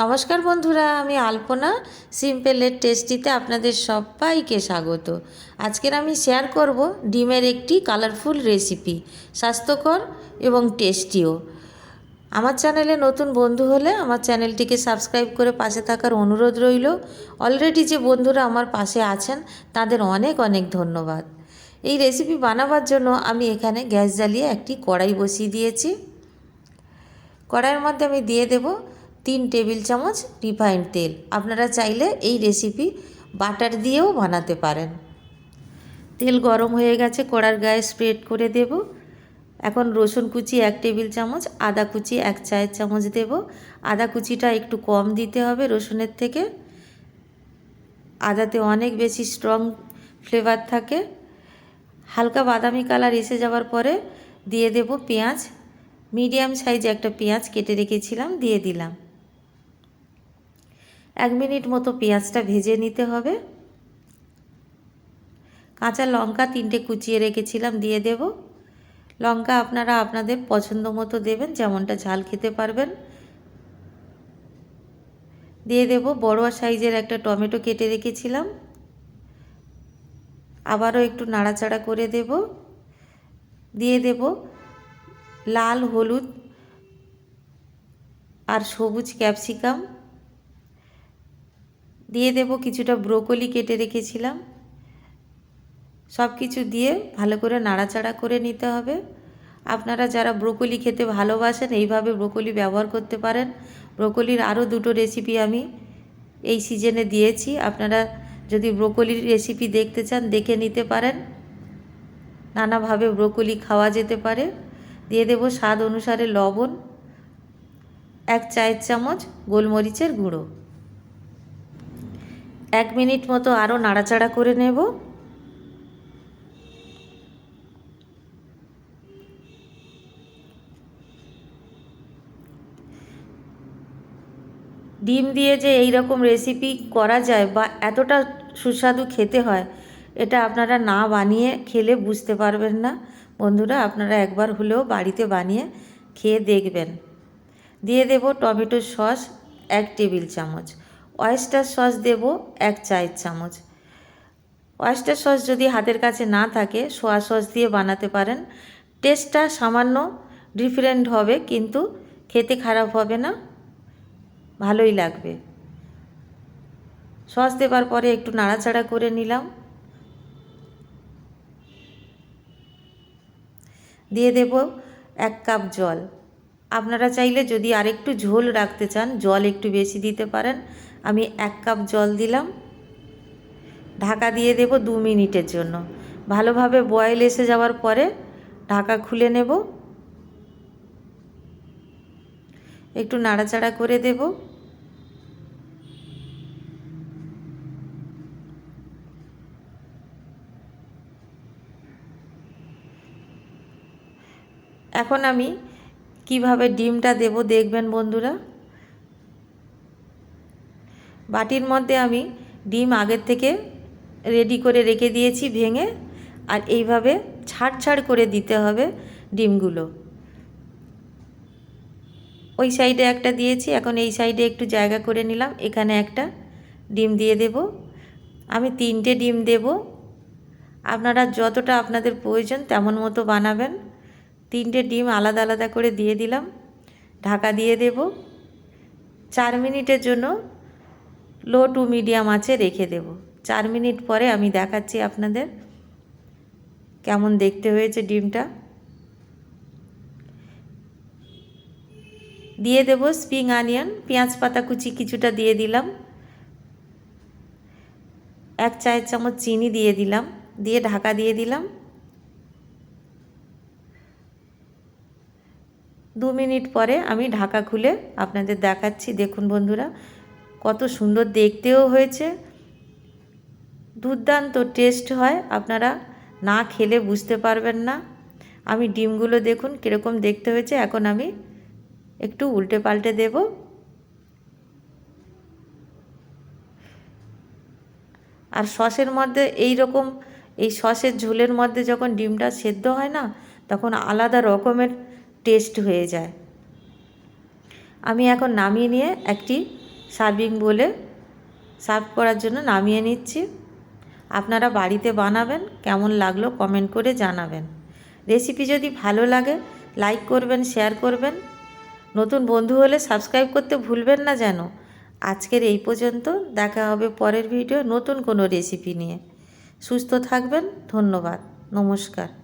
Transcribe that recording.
নমস্কার বন্ধুরা, আমি আলপনা। সিম্পলের টেস্টিতে আপনাদের সবাইকে স্বাগত। আজকের আমি শেয়ার করব ডিমের একটি কালারফুল রেসিপি স্বাস্থ্যকর এবং টেস্টিও আমার চ্যানেলে নতুন বন্ধু হলে আমার চ্যানেলটিকে সাবস্ক্রাইব করে পাশে থাকার অনুরোধ রইল। অলরেডি যে বন্ধুরা আমার পাশে আছেন, তাদের অনেক অনেক ধন্যবাদ। এই রেসিপি বানাবার জন্য আমি এখানে গ্যাস জ্বালিয়ে একটি কড়াই বসিয়ে দিয়েছি। কড়াইয়ের মধ্যে আমি দিয়ে দেব তিন টেবিল চামচ রিফাইন্ড তেল। আপনারা চাইলে এই রেসিপি বাটার দিয়েও বানাতে পারেন। তেল গরম হয়ে গেছে, কড়ার গায়ে স্প্রেড করে দেব। এখন রসুন কুচি এক টেবিল চামচ, আদা কুচি এক চায়ের চামচ দেব। আদা কুচিটা একটু কম দিতে হবে রসুনের থেকে। আদাতে অনেক বেশি স্ট্রং ফ্লেভার থাকে। হালকা বাদামি কালার এসে যাওয়ার পরে দিয়ে দেব পেঁয়াজ। মিডিয়াম সাইজে একটা পেঁয়াজ কেটে রেখেছিলাম, দিয়ে দিলাম। এক মিনিট মতো পেঁয়াজটা ভেজে নিতে হবে। কাঁচা লঙ্কা তিনটে কুচিয়ে রেখেছিলাম, দিয়ে দেব। লঙ্কা আপনারা আপনাদের পছন্দ মতো দেবেন, যেমনটা ঝাল খেতে পারবেন। দিয়ে দেব বড় সাইজের একটা টমেটো কেটে রেখেছিলাম। আবারও একটু নাড়াচাড়া করে দেব। দিয়ে দেব লাল হলুদ আর সবুজ ক্যাপসিকাম। দিয়ে দেব, কিছুটা ব্রোকলি কেটে রেখেছিলাম। সব কিছু দিয়ে ভালো করে নাড়াচাড়া করে নিতে হবে। আপনারা যারা ব্রোকলি খেতে ভালোবাসেন, এইভাবে ব্রোকলি ব্যবহার করতে পারেন। ব্রোকলির আরও দুটো রেসিপি আমি এই সিজনে দিয়েছি। আপনারা যদি ব্রোকলির রেসিপি দেখতে চান, দেখে নিতে পারেন। নানাভাবে ব্রোকলি খাওয়া যেতে পারে। দিয়ে দেব স্বাদ অনুসারে লবণ, এক চায়ের চামচ, গোলমরিচের গুঁড়ো। এক মিনিট মতো আরও নাড়াচাড়া করে নেব। ডিম দিয়ে যে এই রকম রেসিপি করা যায় বা এতটা সুস্বাদু খেতে হয়, এটা আপনারা না বানিয়ে খেলে বুঝতে পারবেন না। বন্ধুরা, আপনারা একবার হলেও বাড়িতে বানিয়ে খেয়ে দেখবেন। দিয়ে দেব টমেটো সস এক টেবিল চামচ। অয়েস্টার সস দেব এক চায়ের চামচ। অয়েস্টার সস যদি হাতের কাছে না থাকে সোয়া সস দিয়ে বানাতে পারেন। টেস্টটা সামান্য ডিফারেন্ট হবে, কিন্তু খেতে খারাপ হবে না, ভালোই লাগবে। সস দেবার পরে একটু নাড়াচাড়া করে নিলাম। দিয়ে দেব এক কাপ জল। আপনারা চাইলে যদি আরেকটু ঝোল রাখতে চান, জল একটু বেশি দিতে পারেন। আমি এক কাপ জল দিলাম। ঢাকা দিয়ে দেব দু মিনিটের জন্য। ভালোভাবে বয়েল এসে যাওয়ার পরে ঢাকা খুলে নেব। একটু নাড়াচাড়া করে দেব। এখন আমি কীভাবে ডিমটা দেব দেখবেন বন্ধুরা। বাটির মধ্যে আমি ডিম আগের থেকে রেডি করে রেখে দিয়েছি ভেঙে, আর এইভাবে ছাড় ছাড় করে দিতে হবে ডিমগুলো। ওই সাইডে একটা দিয়েছি, এখন এই সাইডে একটু জায়গা করে নিলাম, এখানে একটা ডিম দিয়ে দেব। আমি তিনটে ডিম দেব। আপনারা যতটা আপনাদের প্রয়োজন তেমন মতো বানাবেন। তিনটে ডিম আলাদা আলাদা করে দিয়ে দিলাম। ঢাকা দিয়ে দেব। চার মিনিটের জন্য লো টু মিডিয়াম আছে, রেখে দেব। চার মিনিট পরে আমি দেখাচ্ছি আপনাদের কেমন দেখতে হয়েছে ডিমটা। দিয়ে দেব স্প্রিং আনিয়ন পেঁয়াজ পাতা কুচি কিছুটা দিয়ে দিলাম। এক চায়ের চামচ চিনি দিয়ে দিলাম, দিয়ে ঢাকা দিয়ে দিলাম। দু মিনিট পরে আমি ঢাকা খুলে আপনাদের দেখাচ্ছি। দেখুন বন্ধুরা কত সুন্দর দেখতেও হয়েছে। দুর্দান্ত টেস্ট হয়, আপনারা না খেলে বুঝতে পারবেন না। আমি ডিমগুলো দেখুন কীরকম দেখতে হয়েছে, এখন আমি একটু উল্টে পাল্টে দেব। আর সসের মধ্যে এই রকম, এই সসের ঝোলের মধ্যে যখন ডিমটা সেদ্ধ হয় না, তখন আলাদা রকমের টেস্ট হয়ে যায়। আমি এখন নামিয়ে নিয়ে একটি সার্ভিং বলে সার্ভ করার জন্য নামিয়ে নিচ্ছি। আপনারা বাড়িতে বানাবেন, কেমন লাগল কমেন্ট করে জানাবেন। রেসিপি যদি ভালো লাগে, লাইক করবেন, শেয়ার করবেন। নতুন বন্ধু হলে সাবস্ক্রাইব করতে ভুলবেন না যেন। আজকের এই পর্যন্ত, দেখা হবে পরের ভিডিও নতুন কোনো রেসিপি নিয়ে। সুস্থ থাকবেন, ধন্যবাদ, নমস্কার।